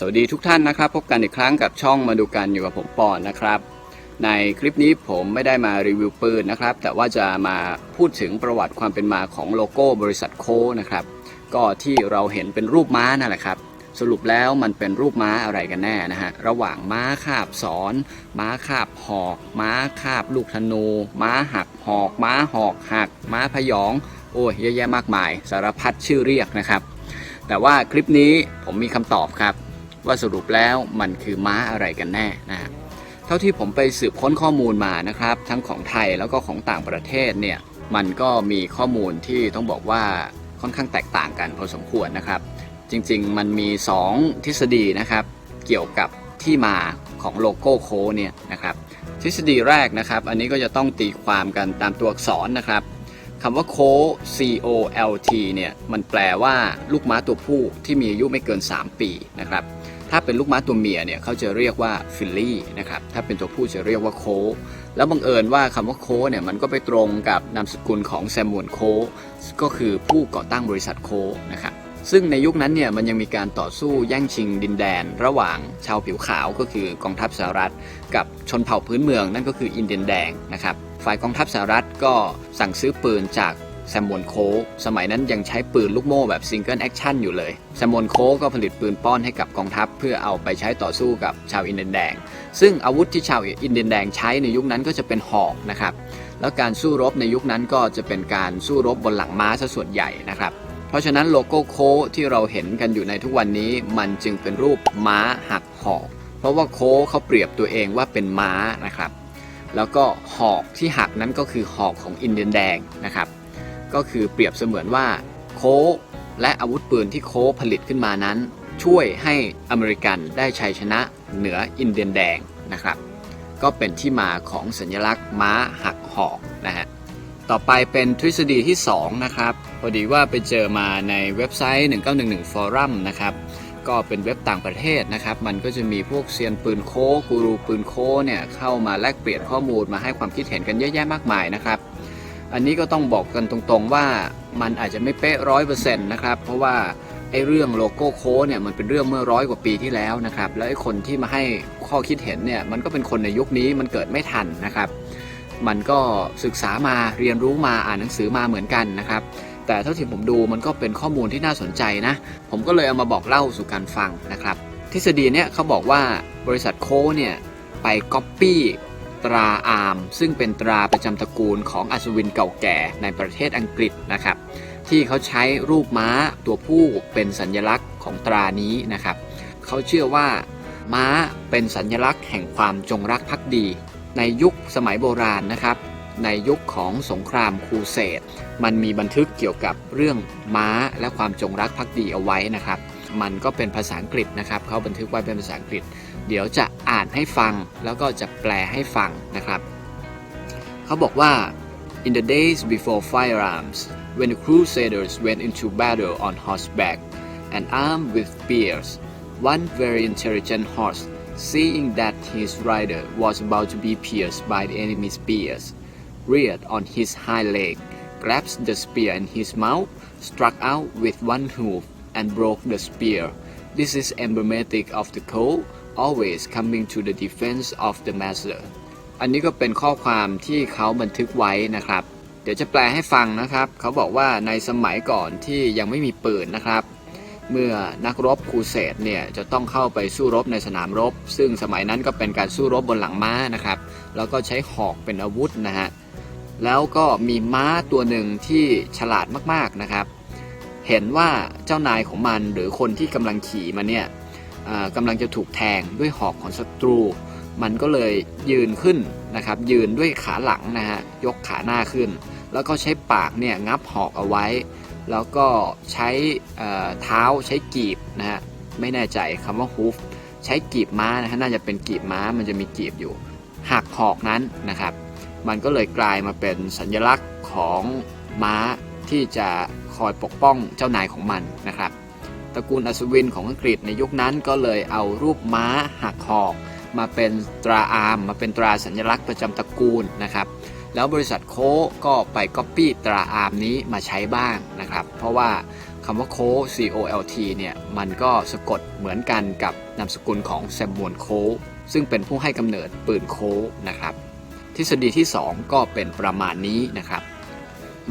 สวัสดีทุกท่านนะครับ พบกันอีกครั้งกับช่องมาดูกันอยู่กับผมปอนนะครับ ในคลิปนี้ผมไม่ได้มารีวิวปืนนะครับ แต่ว่าจะมาพูดถึงประวัติความเป็นมาของโลโก้บริษัทโคนะครับ ก็ที่เราเห็นเป็นรูปม้านั่นแหละครับ สรุปแล้วมันเป็นรูปม้าอะไรกันแน่นะฮะระหว่างม้าคาบสอน ม้าคาบหอกม้าคาบลูกธนู ม้าหักหอก ม้าหอกหัก ม้าพยอง โอ้ยเยอะแยะมากมาย สารพัดชื่อเรียกนะครับ แต่ว่าคลิปนี้ผมมีคำตอบครับ ว่าสรุปแล้วมันคือม้าอะไรกันแน่นะเท่าที่ผมไปสืบค้นข้อมูลมานะครับ ทั้งของไทยแล้วก็ของต่างประเทศเนี่ยมันก็มีข้อมูลที่ต้องบอกว่าค่อนข้างแตกต่างกันพอสมควรนะครับ จริงๆมันมี 2 ทฤษฎีนะครับ เกี่ยวกับที่มาของโลโก้โค้เนี่ยนะครับทฤษฎีแรกนะครับ อันนี้ก็จะต้องตีความกันตามตัวอักษรนะครับ คำว่าโค C O L T เนี่ยมันแปลว่าลูกม้าตัวผู้ที่มีอายุไม่เกิน 3 ปีนะครับถ้าเป็นลูกม้าตัวเมียเนี่ยเขาจะเรียกว่าฟิลลี่นะครับถ้าเป็นตัวผู้จะเรียกว่าโค แล้วบังเอิญว่าคำว่าโคเนี่ยมันก็ไปตรงกับนามสกุลของแซมมวนโค ก็คือผู้ก่อตั้งบริษัทโคนะครับซึ่งในยุคนั้นเนี่ยมันยังมีการต่อสู้แย่งชิงดินแดน ระหว่างชาวผิวขาวก็คือกองทัพสหรัฐ กับชนเผ่าพื้นเมืองนั่นก็คืออินเดียนแดงนะครับ ฝ่ายกองทัพสหรัฐก็สั่งซื้อปืนจากแซมมอนโคสมัยนั้นยังใช้ปืนลูกโม่แบบซิงเกิลแอคชั่นอยู่เลยแซมมอนโคกก็ผลิตปืนป้อนให้กับกองทัพ เพื่อเอาไปใช้ต่อสู้กับชาวอินเดียนแดง ซึ่งอาวุธที่ชาวอินเดียนแดงใช้ในยุคนั้นก็จะเป็นหอกนะครับ แล้วการสู้รบในยุคนั้นก็จะเป็นการสู้รบบนหลังม้าซะส่วนใหญ่นะครับ เพราะฉะนั้นโลโก้โคที่เราเห็นกันอยู่ในทุกวันนี้มันจึงเป็นรูปม้าหักหอก เพราะว่าโคเขาเปรียบตัวเองว่าเป็นม้านะครับ แล้วก็หอกที่หักนั้นก็คือหอกของอินเดียนแดงนะครับ ก็คือเปรียบเสมือนว่าโคและอาวุธปืนที่โคผลิตขึ้นมานั้น ช่วยให้อเมริกันได้ชัยชนะเหนืออินเดียนแดงนะครับ ก็เป็นที่มาของสัญลักษณ์ม้าหักหอกนะฮะต่อไปเป็นทฤษฎีที่ 2 นะครับ พอดีว่าไปเจอมาในเว็บไซต์ 1911 Forum นะครับ ก็เป็นเว็บต่างประเทศนะครับ มันก็จะมีพวกเซียนปืนโคกูรูปืนโคเนี่ยเข้ามาแลกเปลี่ยนข้อมูลมาให้ความคิดเห็นกันเยอะแยะมากมายนะครับอันนี้ก็ต้องบอกกันตรงๆว่ามันอาจจะไม่เป๊ะร้อยเปอร์เซ็นต์นะครับ เพราะว่าไอ้เรื่องโลโก้โค้เนี่ยมันเป็นเรื่องเมื่อร้อยกว่าปีที่แล้วนะครับ แล้วไอ้คนที่มาให้ข้อคิดเห็นเนี่ยมันก็เป็นคนในยุคนี้มันเกิดไม่ทันนะครับ มันก็ศึกษามาเรียนรู้มาอ่านหนังสือมาเหมือนกันนะครับ แต่เท่าที่ผมดูมันก็เป็นข้อมูลที่น่าสนใจนะ ผมก็เลยเอามาบอกเล่าสู่การฟังนะครับ ทฤษฎีเนี่ยเขาบอกว่าบริษัทโคเนี่ยไปก๊อปปี้ตราอาร์มซึ่งเป็นตราประจำตระกูลของอัศวินเก่าแก่ในประเทศอังกฤษนะครับ ที่เขาใช้รูปม้าตัวผู้เป็นสัญลักษณ์ของตรานี้นะครับ เขาเชื่อว่าม้าเป็นสัญลักษณ์แห่งความจงรักภักดี ในยุคสมัยโบราณนะครับ ในยุคของสงครามครูเสดมันมีบันทึกเกี่ยวกับเรื่องม้าและความจงรักภักดีเอาไว้นะครับ มันก็เป็นภาษาอังกฤษนะครับเขาบันทึกไว้เป็นภาษาอังกฤษ เดี๋ยวจะอ่านให้ฟังแล้วก็จะแปลให้ฟังนะครับเขาบอกว่า in the days before firearms when the crusaders went into battle on horseback and armed with spears one very intelligent horse seeing that his rider was about to be pierced by the enemy's spears reared on his hind leg, grasped the spear in his mouth, struck out with one hoof, and broke the spear. This is emblematic of the code, always coming to the defense of the master. อันนี้ก็เป็นข้อความที่เขาบันทึกไว้นะครับ เดี๋ยวจะแปลให้ฟังนะครับ เขาบอกว่าในสมัยก่อนที่ยังไม่มีปืนนะครับ เมื่อนักรบครูเสดเนี่ยจะต้องเข้าไปสู้รบในสนามรบ ซึ่งสมัยนั้นก็เป็นการสู้รบบนหลังม้านะครับ แล้วก็ใช้หอกเป็นอาวุธนะฮะ แล้วก็มีม้าตัวหนึ่งที่ฉลาดมากๆนะครับ เห็นว่าเจ้านายของมันหรือคนที่กำลังขี่มันเนี่ยกำลังจะถูกแทงด้วยหอกของศัตรู มันก็เลยยืนขึ้นนะครับ ยืนด้วยขาหลังนะฮะยกขาหน้าขึ้น แล้วก็ใช้ปากเนี่ยงับหอกเอาไว้ แล้วก็ใช้เท้าใช้กีบนะฮะไม่แน่ใจคำว่าฮุฟใช้กีบม้านะฮะน่าจะเป็นกีบม้ามันจะมีกีบอยู่หักหอกนั้นนะครับ มันก็เลยกลายมาเป็นสัญลักษณ์ของม้าที่จะคอยปกป้องเจ้านายของมันนะครับ ตระกูลอัศวินของอังกฤษในยุคนั้นก็เลยเอารูปม้าหักหอก มาเป็นตราอาร์มมาเป็นตราสัญลักษณ์ประจำตระกูลนะครับ แล้วบริษัทโคก็ไปก๊อปปี้ตราอาร์มนี้มาใช้บ้างนะครับ เพราะว่าคำว่าโค C O L T เนี่ยมันก็สะกดเหมือนกันกับนามสกุลของแซมมวนโคซึ่งเป็นผู้ให้กำเนิดปืนโคนะครับ ทฤษฎีที่ 2 ก็เป็นประมาณนี้นะครับ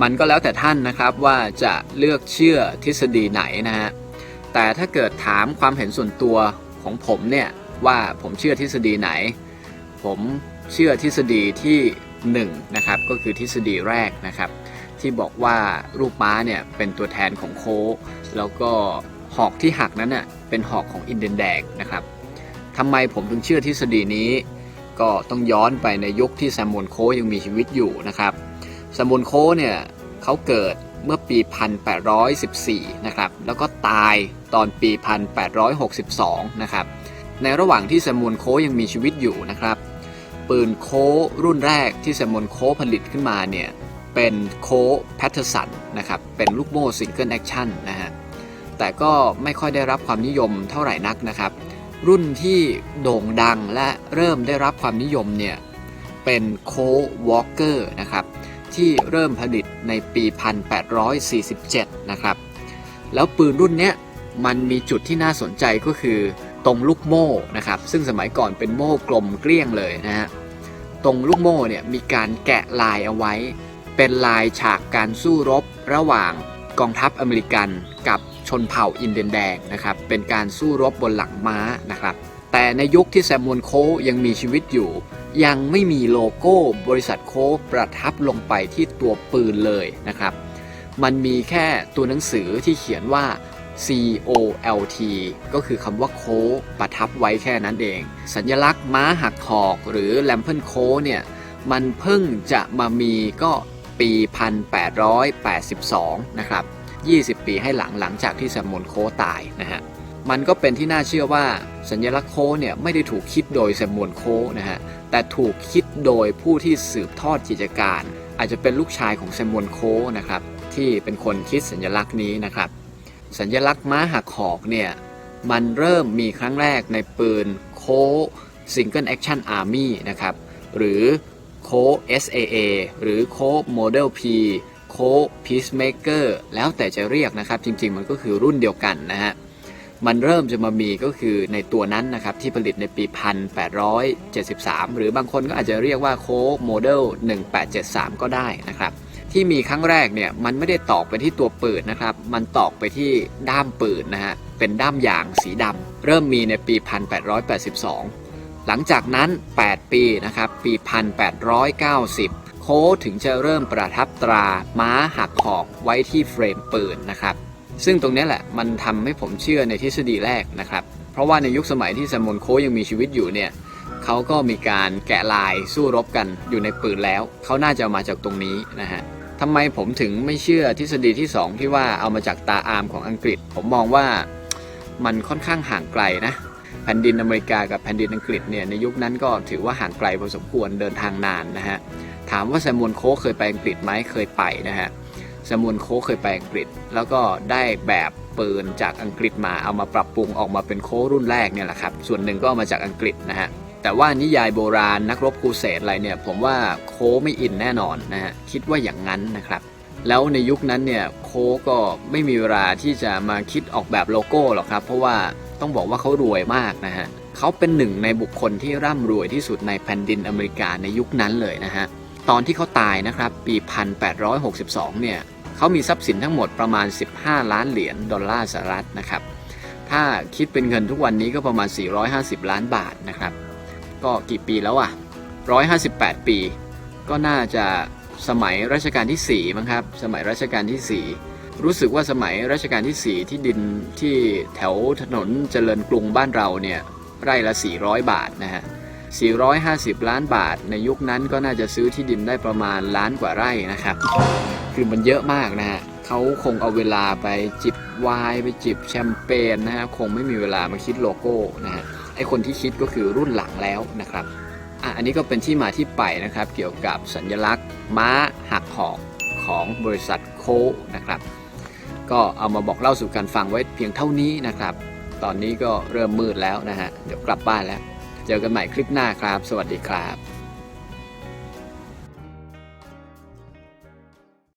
มันก็แล้วแต่ท่านนะครับว่าจะเลือกเชื่อทฤษฎีไหนนะฮะแต่ถ้าเกิดถามความเห็นส่วนตัวของผมเนี่ยว่าผมเชื่อทฤษฎีไหน ผมเชื่อทฤษฎีที่1นะครับก็คือทฤษฎีแรกนะครับ ที่บอกว่ารูปม้าเนี่ยเป็นตัวแทนของโคกแล้วก็หอกที่หักนั้นน่ะเป็นหอกของอินเดียนแดงนะครับทำไมผมถึงเชื่อทฤษฎีนี้ ก็ต้องย้อนไปในยุคที่แซมมอนโคยังมีชีวิตอยู่นะครับแซมมอนโคเนี่ยเขาเกิดเมื่อปี 1814 นะครับ แล้วก็ตายตอนปี 1862 นะครับ ในระหว่างที่แซมมอนโคยังมีชีวิตอยู่นะครับ ปืนโครุ่นแรกที่แซมมอนโคผลิตขึ้นมาเนี่ยเป็นโคแพทเทอร์สันนะครับ เป็นลูกโม่ซิงเกิลแอคชั่นนะฮะ แต่ก็ไม่ค่อยได้รับความนิยมเท่าไหร่นักนะครับ รุ่นที่โด่งดังและเริ่มได้รับความนิยมเนี่ยเป็นโควอลเกอร์นะครับที่เริ่มผลิตในปี 1847 นะครับ แล้วปืนรุ่นเนี้ยมันมีจุดที่น่าสนใจก็คือตรงลูกโม่นะครับ ซึ่งสมัยก่อนเป็นโม่กลมเกลี้ยงเลยนะฮะ ตรงลูกโม่เนี่ยมีการแกะลายเอาไว้ เป็นลายฉากการสู้รบระหว่าง กองทัพอเมริกันกับชนเผ่าอินเดียนแดงนะครับเป็นการสู้รบบนหลังม้านะครับแต่ในยุคที่แซมมอนโคยังมีชีวิตอยู่ ยังไม่มีโลโก้บริษัทโคประทับลงไปที่ตัวปืนเลยนะครับ มันมีแค่ตัวหนังสือที่เขียนว่า C O L T ก็คือคำว่าโคประทับไว้แค่นั้นเอง สัญลักษณ์ม้าหักหอกหรือแลมเพิลโคเนี่ยมันเพิ่งจะมามีก็ ปี 1882 นะครับ 20 ปีให้หลังหลังจากที่แซมมอนโคตายนะฮะ มันก็เป็นที่น่าเชื่อว่าสัญลักษณ์โคเนี่ยไม่ได้ถูกคิดโดยแซมมอนโคนะฮะ แต่ถูกคิดโดยผู้ที่สืบทอดกิจการ อาจจะเป็นลูกชายของแซมมอนโคนะครับที่เป็นคนคิดสัญลักษณ์นี้นะครับ สัญลักษณ์ม้าหักหอกเนี่ยมันเริ่มมีครั้งแรกในปืนโค Single Action Army นะครับหรือ โค SAA หรือโค Model P โค Peacemaker แล้วแต่จะเรียกนะครับจริงๆ มันก็คือรุ่นเดียวกันนะฮะมันเริ่มจะมามีก็คือในตัวนั้นนะครับที่ผลิตในปี 1873 หรือบางคนก็อาจจะเรียกว่าโคโมเดล 1873 ก็ได้นะครับที่มีครั้งแรกเนี่ยมันไม่ได้ตอกไปที่ตัวปืนนะครับ มันตอกไปที่ด้ามปืนนะฮะเป็นด้ามยางสีดำเริ่มมีในปี 1882 หลังจากนั้น 8 ปีนะครับปี 1890 โค้ถึงจะเริ่มประทับตราม้าหักหอกไว้ที่เฟรมปืนนะครับ ซึ่งตรงนี้แหละมันทำให้ผมเชื่อในทฤษฎีแรกนะครับ เพราะว่าในยุคสมัยที่แซมมอนโคยังมีชีวิตอยู่เนี่ยเขาก็มีการแกะลายสู้รบกันอยู่ในปืนแล้ว เขาน่าจะมาจากตรงนี้นะฮะทำไมผมถึงไม่เชื่อทฤษฎีที่ 2 ที่ว่าเอามาจากตาอามของอังกฤษ ผมมองว่ามันค่อนข้างห่างไกลนะ แผ่นดินอเมริกากับแผ่นดินอังกฤษเนี่ยในยุคนั้นก็ถือว่าห่างไกลพอสมควรเดินทางนานนะฮะถามว่าแซมมอนโคเคยไปอังกฤษไหมเคยไปนะฮะแซมมอนโคเคยไปอังกฤษ แล้วก็ได้แบบปืนจากอังกฤษมาเอามาปรับปรุงออกมาเป็นโครุ่นแรกเนี่ยแหละครับส่วนหนึ่งก็เอามาจากอังกฤษนะฮะแต่ว่านิยายโบราณนักรบครูเสดอะไรเนี่ยผมว่าโคไม่อินแน่นอนนะฮะคิดว่าอย่างนั้นนะครับแล้วในยุคนั้นเนี่ยโคก็ไม่มีเวลาที่จะมาคิดออกแบบโลโก้หรอกครับ เพราะว่า ต้องบอกว่าเขารวยมากนะฮะเขาเป็นหนึ่งในบุคคลที่ร่ำรวยที่สุดในแผ่นดินอเมริกาในยุคนั้นเลยนะฮะตอนที่เขาตายนะครับปี 1862 เนี่ยเขามีทรัพย์สินทั้งหมดประมาณ 15 ล้านเหรียญดอลลาร์สหรัฐนะครับถ้าคิดเป็นเงินทุกวันนี้ก็ประมาณ 450 ล้านบาทนะครับ ก็กี่ปีแล้วอะ 158 ปี ก็น่าจะสมัยรัชกาลที่ 4 มั้งครับ สมัยรัชกาลที่ 4 รู้สึกว่าสมัยรัชกาลที่ 4 ที่ดินที่แถวถนนเจริญกรุงบ้านเราเนี่ยไร่ละ 400 บาทนะฮะ 450 ล้านบาท ในยุคนั้นก็น่าจะซื้อที่ดินได้ประมาณล้านกว่าไร่นะครับ คือมันเยอะมากนะฮะเขาคงเอาเวลาไปจิบไวน์ไปจิบแชมเปญนะฮะ คงไม่มีเวลามาคิดโลโก้นะฮะ ไอคนที่คิดก็คือรุ่นหลังแล้วนะครับ อะ อันนี้ก็เป็นที่มาที่ไปนะครับ เกี่ยวกับสัญลักษณ์ม้าหักหอกของบริษัทโคนะครับ ก็เอามาบอกเล่าสู่กันฟังไว้เพียงเท่านี้นะครับ ตอนนี้ก็เริ่มมืดแล้วนะฮะ เดี๋ยวกลับบ้านแล้ว เจอกันใหม่คลิปหน้าครับ สวัสดีครับ